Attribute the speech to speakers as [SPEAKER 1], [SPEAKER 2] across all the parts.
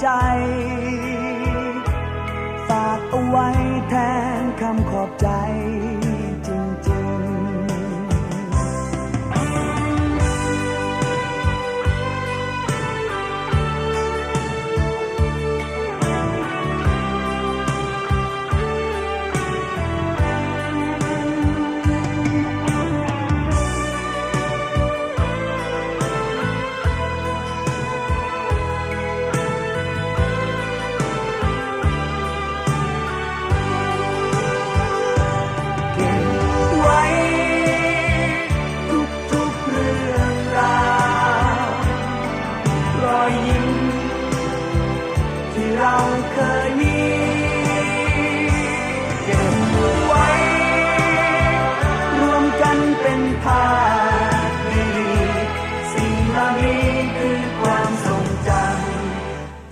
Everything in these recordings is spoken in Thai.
[SPEAKER 1] ใจ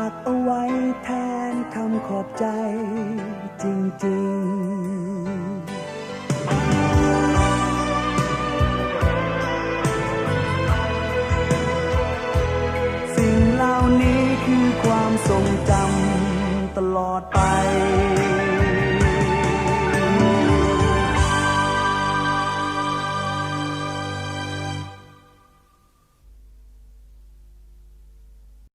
[SPEAKER 1] ากเอาไว้แทนคำขอบใจจริงๆสิ่งเหล่านี้คือความทรงจำตลอดไป